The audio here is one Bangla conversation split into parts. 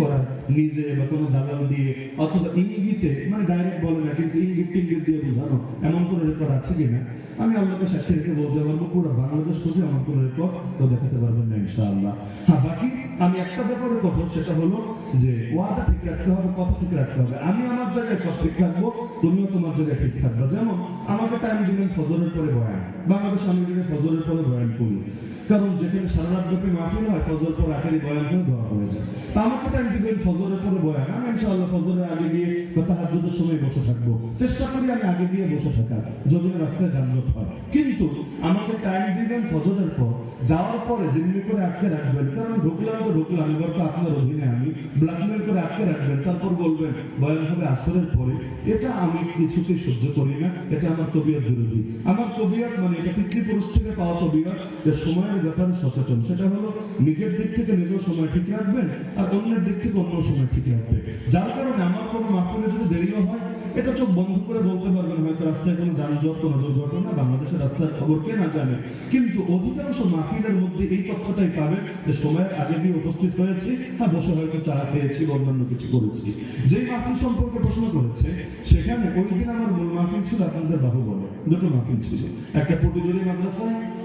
করার নিজে বা কোনো দালাল দিয়ে অথবা ইঙ্গিতে মানে ডাইরেক্ট বলে না, কিন্তু ইঙ্গিত টিঙ্গিত দিয়ে বোঝানো, এমন কোনো রেকর্ড আছে কিনা? আমি আল্লাহকে সাক্ষী রেখে বলতে পারব, পুরো বাংলাদেশ খুঁজে আমার কোনো রেকর্ড তো দেখাতে পারবেন না, ইনশাআল্লাহ। হ্যাঁ বাকি আমি একটা ব্যাপারে কথা, সেটা হলো যে ওয়াদা ঠিক রাখতে হবে, কথা ঠিক রাখতে হবে। আমি আমার জায়গায় সব ঠিক থাকব তুমিও তোমার জায়গায় ঠিক থাকবে। যেমন, আমাকে টাইম দিবেন ফজরের পরে বয়ান। বাংলাদেশ আমি দিনে ফজরের পরে বয়ান করি। কারণ যেখানে সারা রাত ব্যাপী মাহফিল হয়, ফজর পর আখেরি বয়ান করে দেওয়া হয়ে যায়। তা আমাকে টাইম দিবেন, ফজরের পরে বয়ান আমি ইনশাআল্লাহ ফজরের আগে গিয়ে বা তাহাজ্জুদের সময় বসে থাকব। চেষ্টা করি আমি আগে গিয়ে বসে থাকার, যদি রাস্তায় যানজট হয়। কিন্তু আমাকে টাইম দিবেন ফজরের পর। যাওয়ার পরে জিম্মি করে আটকে রাখবেন, কারণ ঢুকলাম তো ঢুকলাম, এবার তো আপনার অধীনে আমি ব্ল্যাকমেল করে আটকে রাখবেন, তারপর বলবেন, বয়ান হবে আসরের পরে। এটা আমি কিছুতেই সহ্য করি না, এটা আমার তবিয়ত বিরোধী। আমার তবিয়ত মানে এটা পিতৃপুরুষ থেকে পাওয়া তবিয়ত যে সময়ের ব্যাপারে সচেতন। সেটা হলো নিজের দিক থেকে নিজের সময় ঠিক রাখবেন আর অন্যের দিক থেকে অন্য সময় ঠিক রাখবেন যার কারণে আমার কোনো মাহফিলে যদি দেরিও হয়, এটা চোখ বন্ধ করে বলতে পারবেন, হয়তো রাস্তায় কোনো যানজট, কোনো দুর্ঘটনা, বাংলাদেশের রাস্তার খবর কে না জানে। কিন্তু অধিকাংশ মাহফিলের মধ্যে এই তথ্যটাই পাবেন যে সময়ের আগে গিয়ে উপস্থিত হয়েছি হ্যাঁ বসে হয়তো চা খেয়েছি বা অন্যান্য কিছু করেছি। যে মাহফিল সম্পর্কে প্রশ্ন করেছে, সেখানে ওই দিন আমার মূল মাহফিল ছিল আপনাদের বাহু বলে। দুটো মাহফিল ছিল। একটা পটুজরি মাদ্রাসা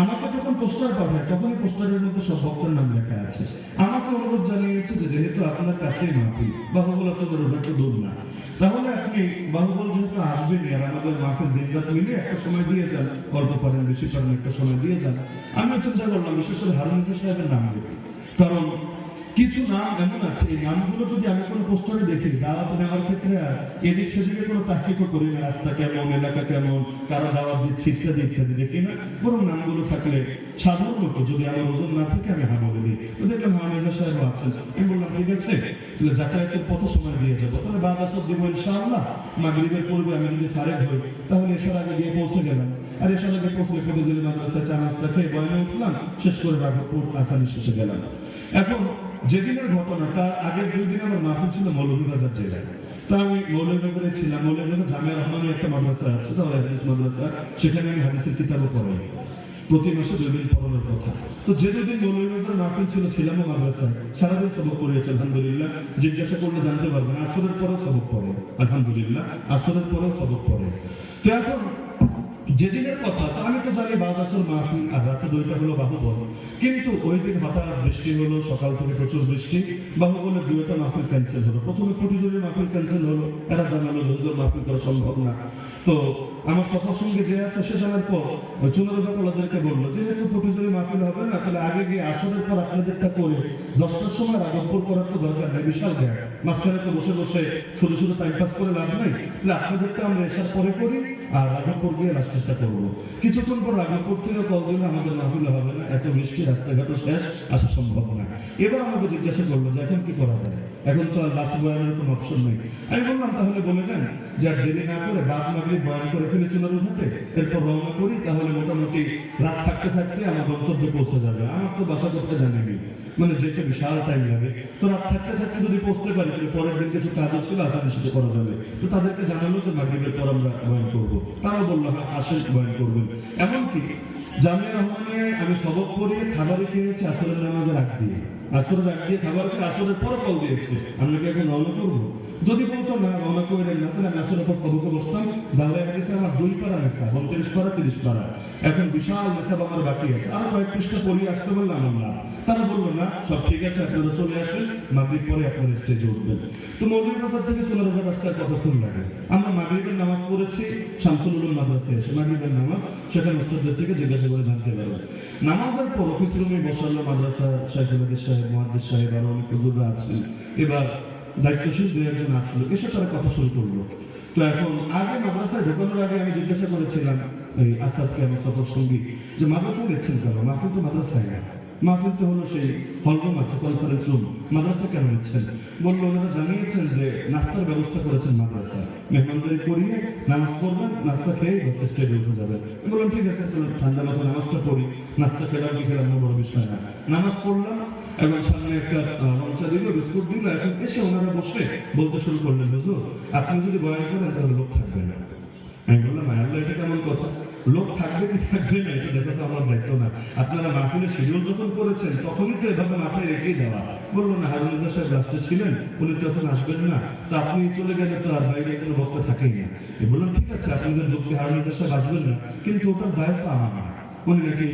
আমাকে যখন পোস্টার পাঠায়, তখনই পোস্টারের মধ্যে সব বক্তার নাম লেখা আছে। আমাকে অনুরোধ জানিয়েছে যে যেহেতু আপনার কাছেই মাহফিল, বাহুবল চন্দ্র ঘাটে দূর না। তাহলে আপনি বাহুবল যেহেতু আসবেনই আর আমাদের মাহফিল দিন রাত মিলে একটা সময় দিয়ে যান অল্প পারেন, বেশি পারেন, একটা সময় দিয়ে যান আমি চিন্তা করলাম, বিশেষ করে হারুন সাহেবের নাম দেবো কারণ কিছু নাম এমন আছে, এই নামগুলো যদি আমি কোনো পোস্টারে দেখি, দাওয়াত নেওয়ার ক্ষেত্রে এদিক সেদিকে কোনো করি না, রাস্তা কেমন, এলাকা কেমন, কারা দাওয়াত দিচ্ছে, ইত্যাদি ইত্যাদি দেখি না। নামগুলো থাকলে যদি আমার ওজন না থাকে, আমি হ্যাঁ বলে। দিই তো দেখলাম মেজা সাহেব আছেন। আমি বললাম তাহলে যাতায়াতের কত সময় দিয়ে যাব? তাহলে বাদ আসর দেবো ইনশাআল্লাহ। মাগরিবের পূর্বে আমি যদি ফারেক হই, তাহলে আগে গিয়ে পৌঁছে গেলাম। আর এসার আগে পৌঁছলে জেলে মাদ্রাসা চা নাস্তা খেয়ে উঠলাম, শেষ করে আসানি শেষে গেলাম। এখন যেদিনের ঘটনা, তার আগের দুই দিন আমার মাহফিল ছিল মৌলভীবাজার জেলায়। তো আমি মৌলভীবাজারে ছিলাম। মৌলভীবাজার জামিয়া রহমানি একটা মাদ্রাসা আছে তো হাদিস মাদ্রাসা। সেখানে আমি হাদিসের কিতাবও পড়াই প্রতি মাসে দুই দিন পড়ানোর কথা। তো যে দুদিন মৌলভীবাজার মাহফিল ছিল, ছিলামও মাদ্রাসায়। সারাদিন সবক পড়িয়েছে, আলহামদুলিল্লাহ। জিজ্ঞাসা করলে জানতে পারবেন, আসরের পরেও সবক পড়ে। আলহামদুলিল্লাহ, আসরের পরেও সবক পড়ে। তো এখন যেদিনের কথা আমি তো জানি আসর মাহফিল আর রাতে দুইটা হলো বাহুবল কিন্তু ওই দিন হঠাৎ বৃষ্টি হলো, সকাল থেকে প্রচুর বৃষ্টি। বাহুবলের দুইটা মাহফিল ক্যান্সেল হলো। প্রথমে কোটিজনের মাহফিল ক্যান্সেল হলো। এরা জানালো যে হুজুর, মাহফিল করা সম্ভব না। তো আমার কথার সঙ্গে যে আছে, সে জানার পর ওই চুনার ব্যাপারদেরকে বলল, যেহেতু কোটিজনের মাহফিল হবে না, তাহলে আগে গিয়ে আসরের পর আপনাদেরটা করে দশটার সময় রাগপুর করার তো দরকার নেই, বিশাল গ্যাপ মাঝখানে তো বসে বসে শুধু শুধু টাইম পাস করে লাভ নাই। তাহলে আপনাদেরটা আমরা এসার পরে করি আর রাঘবপুর গিয়ে লাস্টেরটা করব। কিছুক্ষণ পর রাঘবপুর থেকে কল দিলে আমাদের মাহফিল হবে না। এত বৃষ্টি রাস্তাঘাটও শেষ, আসা সম্ভব না। এবার আমাকে জিজ্ঞাসা করল যে এখন কি করা যায়? এখন তো আর লাস্ট বয়ানের কোনো অপশন নেই। আমি বললাম, তাহলে বলে দেন যে আর দেরি না করে বাদ মাগরি বয়ান করে ফেলে চুনার উঠাতে। এরপর রওনা করি, তাহলে মোটামুটি রাত থাকতে থাকতে আমার গন্তব্যে পৌঁছে যাবে। আমার তো বাসা করতে জানিনি। মানে যেতে বিশাল টাইম লাগে। তো রাত থাকতে থাকতে যদি পৌঁছতে পারি, তাহলে পরের দিন কিছু কাজও ছিল আপনাদের সাথে করা যাবে। তো তাদেরকে জানালো যে মাগরিবের পর আমরা বয়ান করব। তারাও বলল হ্যাঁ আসেন বয়ান করবেন। এমনকি জামিয়া রহমানে আমি সবক পড়িয়ে খাবারে কিনেছি আসরের নামাজের আগ দিয়ে। আসরের আগ দিয়ে খাবার খেয়ে আসরের পর কল দিয়েছে। আমরা কি এখন রওনা করব যদি বলতো, না রওনা করে দেন না, তাহলে আমি আসরের পর সবকে বসতাম দাঁড়ায় গেছে আমার দুই পারা লেখা উনত্রিশ পারা তিরিশ পারা এখন বিশাল লেখা আমার বাকি আছে। আর কয়েক পৃষ্ঠা পড়িয়ে আসতে বললাম আমরা। তারা বলল, না, সব ঠিক আছে, আপনারা চলে আসেন, মাগরিব পরে আপনারা স্টেজে উঠবেন। তো মৌলিক বাজার থেকে চলে যাওয়ার রাস্তায় কতক্ষণ লাগে? আমরা মাগরিবের নামাজ পড়েছি শামসুল উলুম মাদ্রাসে এসে মাগরিবের নামাজ, সেখানে উস্তাদদের থেকে জিজ্ঞাসা করে জানতে পারব নামাজের পর অফিস রুমে বসালো মাদ্রাসা শাহিদ সাহেব, মহাদ্দিস সাহেব, আরও অনেক হুজুররা আছেন। এবার দায়িত্বশীল দুই একজন আসলো। এসে তারা কথা শুরু করল। তো এখন আগে মাদ্রাসায় ঢোকানোর আগে আমি জিজ্ঞাসা করেছিলাম এই আসাদকে আমার সফর সঙ্গী, যে মাদ্রাসা নিচ্ছেন কেন? মাহফিল তো মাদ্রাসায় না। মাহফিল তো হলো সেই হলরুম আছে কনফারেন্স রুম। মাদ্রাসা কেন নিচ্ছেন বলল, ওনারা জানিয়েছেন যে নাস্তার ব্যবস্থা করেছেন মাদ্রাসা। মেহমানদারি করিয়ে নামাজ পড়বেন, নাস্তা খেয়ে স্টেজে উঠে যাবেন। বললাম, ঠিক আছে ঠান্ডা মাথা নামাজটা পড়ি। নাস্তা খেলাম খেলাম বড় বিষয় না। নামাজ পড়লাম এবং সামনে একটা লঞ্চা দিল, বিস্কুট দিল, এখন এসে ওনারা বসে বলতে শুরু করলেন, হুজুর, আপনি যদি বয়ান করেন, তাহলে লোক থাকবে না। আমি বললাম আল্লাহ, এটা কেমন কথা? লোক থাকবে কি থাকবে না? এটা দেখা তো আমার দায়িত্ব না। আপনারা মাহফিলে শিডিউল যখন করেছেন, তখনই তো এভাবে মাথায় রেখেই দেওয়া। বলল না হারুন সাহেব রাষ্ট্রে ছিলেন, উনি তখন আসবেন না। তো আপনি চলে গেলে তো আর বাইরে কোনো বক্তা থাকেই না। বললাম, ঠিক আছে আপনাদের যুক্তি হারুন সাহেব আসবেন না, কিন্তু ওটার দায়িত্ব আমার উনি নাকি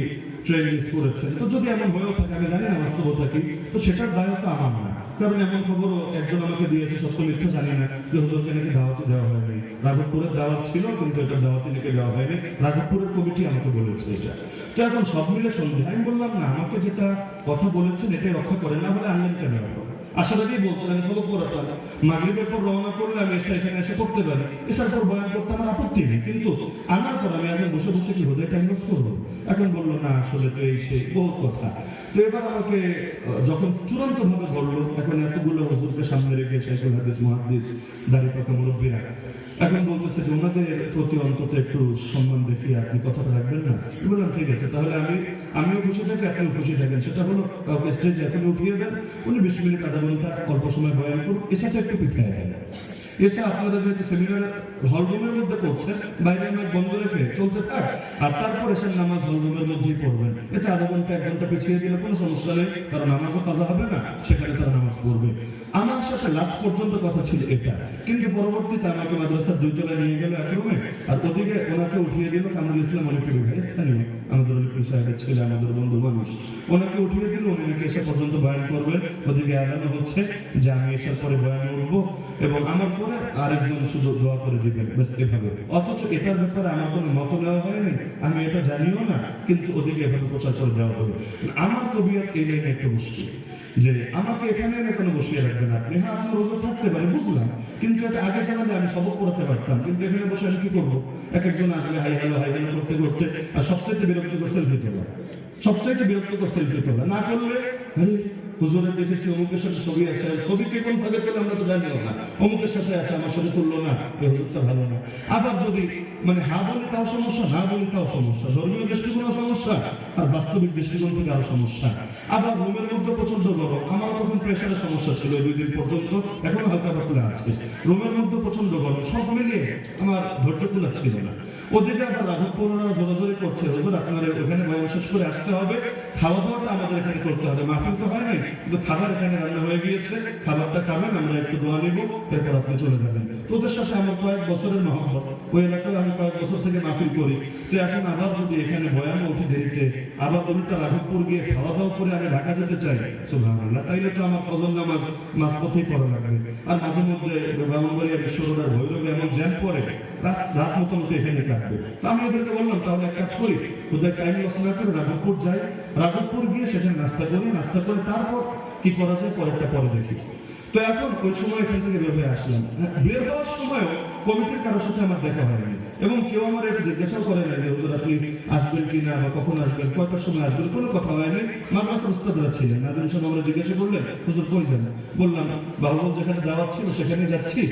ট্রেন করেছেন তো যদি এমন হয়েও থাকে, আমি জানি না বাস্তবতা কি, তো সেটার দায়িত্ব আমার না। কারণ এমন খবরও একজন আমাকে দিয়েছে, সত্য মিথ্যা জানি না যে হুজুরকে নাকি দাওয়াতে দেওয়া হয়নি। রাঘবপুরের দাওয়াত ছিল, কিন্তু এটা দাওয়াতে নাকি দেওয়া হয়নি। রাঘবপুরের কমিটি আমাকে বলেছে এটা। তো এখন সব মিলে সন্ধ্যা। আমি বললাম, না, আমাকে যেটা কথা বলেছেন, এটাই রক্ষা করে না বলে আনলেন কেন আগেই বলতেন আমি সবক পড়াতাম মাগরিবের পর রওনা করলে আমি এসে এখানে এসে পড়তে পারি। এসার পর বয়ান করতে আমার আপত্তি নেই, কিন্তু আনার পর আমি এখন বসে বসে কি হোদায় টাইম লস করব। এখন বলল, না, আসলে তো এই সেই বহু কথা। তো এবার আমাকে যখন চূড়ান্ত ভাবে বলল এখন এতগুলো হুজুরকে সামনে রেখে শেখুল হাদিস মহাদিস দাড়ি পাকা মুরব্বীরা। এখন বলতেছে যে ওনাদের প্রতি অন্তত একটু সম্মান দেখিয়ে আপনি কথাটা রাখবেন না? বললাম, ঠিক আছে, তাহলে আমি, আমিও খুশি থাকি আপনিও খুশি থাকেন। সেটা হলো কাউকে স্টেজে এখন উঠিয়ে দেন, উনি বিশ মিনিট, আধা ঘণ্টা অল্প সময় বয়ান করুন। এছাড়া একটু পিছিয়ে দেন এছাড়া আপনারা যেহেতু সেমিনার হল রুমের মধ্যে করছেন বাইরে মাইক বন্ধ রেখে চলতে থাক, আর তারপর এসে নামাজ হল রুমের মধ্যেই পড়বেন। এটা আধা ঘণ্টা, এক ঘণ্টা পিছিয়ে দিলে কোনো সমস্যা নেই, কারণ নামাজও কাজা হবে না, সেখানে তারা নামাজ পড়বে। আমার সাথে লাস্ট পর্যন্ত কথা ছিল এটা। কিন্তু পরবর্তীতে আমাকে মাদ্রাসার দুই তলায় নিয়ে গেল এক রুমে, আর ওদিকে ওনাকে উঠিয়ে দিল কামরুল ইসলাম অনেক ভাই স্থানীয়। আমাদের সাহেবের ছেলে আমাদের বন্ধু মানুষ। ওনাকে উঠিয়ে দিল, উনি নাকি এসে পর্যন্ত বয়ান করবেন ওদিকে আগানো হচ্ছে যে আমি এসার পরে বয়ান উঠবো এবং আমার পরে আরেকজন শুধু দোয়া করে দিবেন এভাবে। অথচ এটার ব্যাপারে আমার কোনো মত নেওয়া হয়নি, আমি এটা জানিও না, কিন্তু ওদিকে এভাবে প্রচার দেওয়া হবে। আমার তবিয়ত এই লাইনে একটু মুশকিল যে আমাকে এখানে এনে কোনো বসিয়ে রাখবেন আপনি হ্যাঁ আপনার রোজা থাকতে পারে, বুঝলাম। কিন্তু এটা আগে জানালে আমি সবক পড়াতে পারতাম। কিন্তু এখানে বসে আমি কি করব? এক একজন আসলে হাই হ্যালো হাই হ্যালো করতে করতে আর সবচাইতে বিরক্ত করতে তোলা সবচাইতে বিরক্ত করতে তোলা না করলে হুজুরের দেখেছি অমুকের সাথে ছবি আছে। আর ছবি কে কোন ভাগে পেলে আমরা তো জানিও না। অমুকের সাথে আছে, আমার সাথে তুললো না এই হুজুরটা ভালো না। আবার যদি মানে হা বলি তাও সমস্যা, না বলি তাও সমস্যা। ধর্মীয় দৃষ্টিকোণ সমস্যা, আর বাস্তবিক দৃষ্টিকোণ থেকে আরও সমস্যা। আবার রুমের মধ্যে প্রচণ্ড গরম। আমার তখন প্রেশারের সমস্যা ছিল দুই দিন পর্যন্ত। এখন হালকা পাতলা আছে রুমের মধ্যে প্রচণ্ড গরম। সব মিলিয়ে আমার ধৈর্য কুলাচ্ছিল না। ওদিকে আবার রাঘব রাঘবপুররা জোরাজোরি করছে। হুজুর আপনার ওখানে বয়স শেষ করে আসতে হবে। খাওয়া দাওয়াটা আমাদের এখানে করতে হবে। মাহফিল তো হয় নাই। কিন্তু খাবার এখানে রান্না হয়ে গিয়েছে, খাবারটা খাবেন, আমরা একটু দোয়া নিব, তারপর আপনি চলে যাবেন। তো ওদের সাথে আমার কয়েক বছরের মহব্বত ওই এলাকায় আমি কয়েক বছর থেকে মাহফিল করি। তো এখন আবার যদি এখানে বয়ানে উঠি দেরিতে আবার উল্টা রাঘবপুর গিয়ে খাওয়া দাওয়া করে আমি ঢাকা যেতে চাই, সুবহানাল্লাহ, তাইলে তো আমার ফজল নামাজ মাঝপথেই পড়া লাগবে। আর মাঝে মধ্যে ব্রাহ্মণবাড়িয়া বিশ্বরোডার ভৈরবে এমন জ্যাম পড়ে, রাত মোটামুটি এখানে তো আমি ওদেরকে বললাম, তাহলে এক কাজ করি, ওদের টাইম লস করে রাঘবপুর যাই। রাঘবপুর গিয়ে সেখানে নাস্তা করি, নাস্তা করে তারপর কি করা যায় পরেরটা পরে দেখি। তো এখন ওই সময় এখান থেকে বের হয়ে আসলাম। বের হওয়ার সময়ও কমিটির কারোর সাথে আমার দেখা হয়নি। এবং কেউ আমার এটা জিজ্ঞাসাও করে নাই যে, হুজুর, আপনি আসবেন কি না বা কখন আসবেন? কয়টার সময় আসবেন? কোনো কথা হয়নি। মাদ্রাসার উস্তাদরা ছিলেন। নাজির সাহেব আমরা জিজ্ঞাসা করলেন হুজুর, কই যান? বললাম, বাহুবল যেখানে দাওয়াত ছিল, সেখানে যাচ্ছি।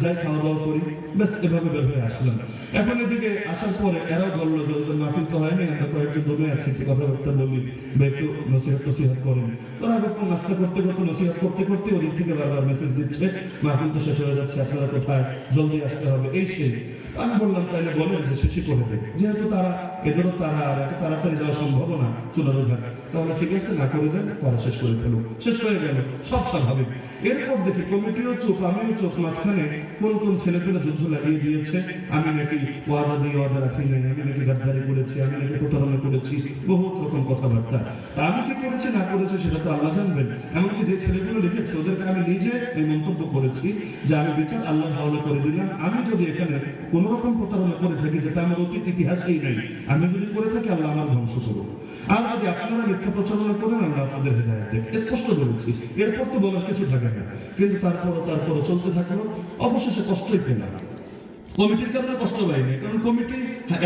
যাই খাওয়া দাওয়া করি। ব্যাস, এভাবে বের হয়ে আসলাম। এখন এদিকে আসার পরে এরাও বলল যে মাহফিল তো হয়নি, আমরা কয়েকজন দমে আছি, একটু কথাবার্তা বলি, বা একটু নসিহত নসিহত করেন। তোরা একটু নাস্তা করতে করতে, নসিহত করতে করতে ওদিক থেকে বারবার মেসেজ দিচ্ছে, মাহফিল তো শেষ হয়ে যাচ্ছে, আপনারা কোথায়? জলদি আসতে হবে। এই সেই। আমি বললাম তাহলে বলেন যে, শেষই করে দেবে যেহেতু তারা, এদেরও তারা, আর এত তাড়াতাড়ি যাওয়া সম্ভব না, চুনার ঘাট তাহলে ঠিক আছে, না করে দেন, তারা শেষ করে ফেলুক। শেষ হয়ে গেল, সব স্বাভাবিক। এরপর দেখি, কমিটিও চোখ আমিও চোখ মাঝখানে কোন কোন ছেলেপেলে যুদ্ধ লাগিয়ে দিয়েছে। আমি নাকি ওয়াদা দিয়ে ওয়াদা রাখি নাই, আমি নাকি গাদ্দারি করেছি, আমি নাকি প্রতারণা করেছি, বহুত রকম কথাবার্তা। তা আমি কি করেছি, না করেছি সেটা তো আল্লাহ জানবেন। এমনকি যে ছেলেগুলো লিখেছে, ওদেরকে আমি নিজে এই মন্তব্য করেছি যে আমি বিচার আল্লাহ হাওলা করে দিলাম। আমি যদি এখানে কোন রকম প্রতারণা করে থাকি, যেটা আমার অতীত ইতিহাসেই নাই, আমি যদি করে থাকি, আল্লাহ আমার ধ্বংস করুন আর যদি আপনারা মিথ্যা প্রচারণা করেন, আমরা আপনাদের হৃদয় দেব। স্পষ্ট বলেছি। এরপর তো বলার কিছু থাকে না। কিন্তু তারপরও তারপরও চলতে থাকল অবশেষে কষ্টই পেলাম। কমিটির কারণে কষ্ট পাইনি কারণ কমিটি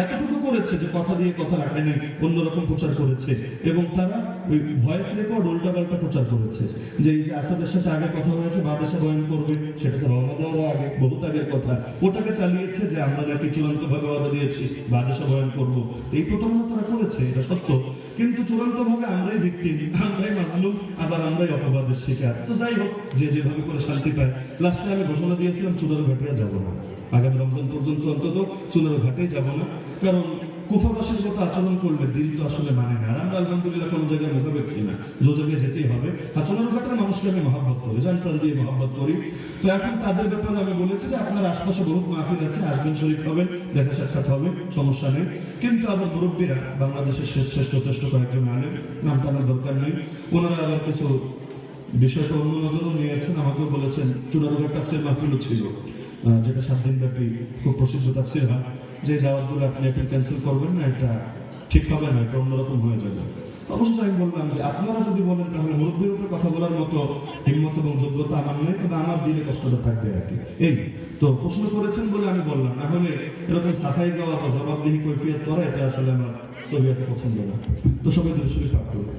এতটুকু করেছে যে কথা দিয়ে কথা রাখে নাই অন্যরকম প্রচার করেছে। এবং তারা ওই ভয়েস রেকর্ড উল্টা পাল্টা প্রচার করেছে। যে এই যে আসাদের সাথে আগে কথা হয়েছে বাদেশে বয়ান করবে, সেটা তো রওনা দেওয়ার আগে, বহুত আগের কথা। ওটাকে চালিয়েছে যে আমরা নাকি চূড়ান্ত ভাবে ওয়াদা দিয়েছি বাদেশে বয়ান করব। এই প্রতারণা তারা করেছে, এটা সত্য। কিন্তু চূড়ান্ত ভাবে আমরাই ভিক্টিম আমরাই মাজলুম আবার আমরাই অপবাদের শিকার। তো যাই হোক, যে যেভাবে করে শান্তি পায়। লাস্টে আমি ঘোষণা দিয়েছিলাম চুনার ঘাটিয়া যাব না। আগামী রমজান পর্যন্ত অন্তত চুনার ঘাটে যাব না। কারণ কুফাবাসীর মতো আচরণ করলে দিল তো আসলে মানে না। আর আমরা আলহামদুলিল্লাহ কোনো জায়গায় মুখাপেক্ষি না? যে জায়গায় যেতেই হবে। চুনার ঘাটের মানুষকে আমি মহাব্বত করি জানতাল দিয়ে মহাব্বত করি। তো এখন তাদের ব্যাপারে আমি বলেছি যে আপনার আশপাশে বহুত মাহফিল আছে, আসবেন শরীফ হবেন, দেখা সাক্ষাৎ হবে, সমস্যা নেই। কিন্তু আবার মুরব্বীরা বাংলাদেশের শ্রেষ্ঠ শ্রেষ্ঠ কয়েকজন আলেন নাম টানার দরকার নেই। ওনারা আবার কিছু বিষয়টা অন্য নজরও নিয়েছেন আমাকেও বলেছেন চুনারুঘাট তাফসির মাহফিলও ছিল। যেটা সাত দিন ব্যাপী খুব প্রসিদ্ধ তাফসির হয়, যে দাওয়াতগুলো আপনি এখন ক্যান্সেল করবেন না, এটা ঠিক হবে না, এটা অন্যরকম হয়ে যাবে। অবশ্যই আমি বললাম যে আপনারা যদি বলেন, তাহলে মুরব্বীর উপরে কথা বলার মতো হিম্মত এবং যোগ্যতা আমার নেই, তবে আমার দিলে কষ্টটা থাকবে আর কি। এই তো প্রশ্ন করেছেন বলে আমি বললাম, না হলে এরকম সাফাই দেওয়া বা জবাবদিহি কৈফিয়ত করা এটা আসলে আমার ছবি পছন্দ না। তো সবাই দৃশ্যই পাঠ করবে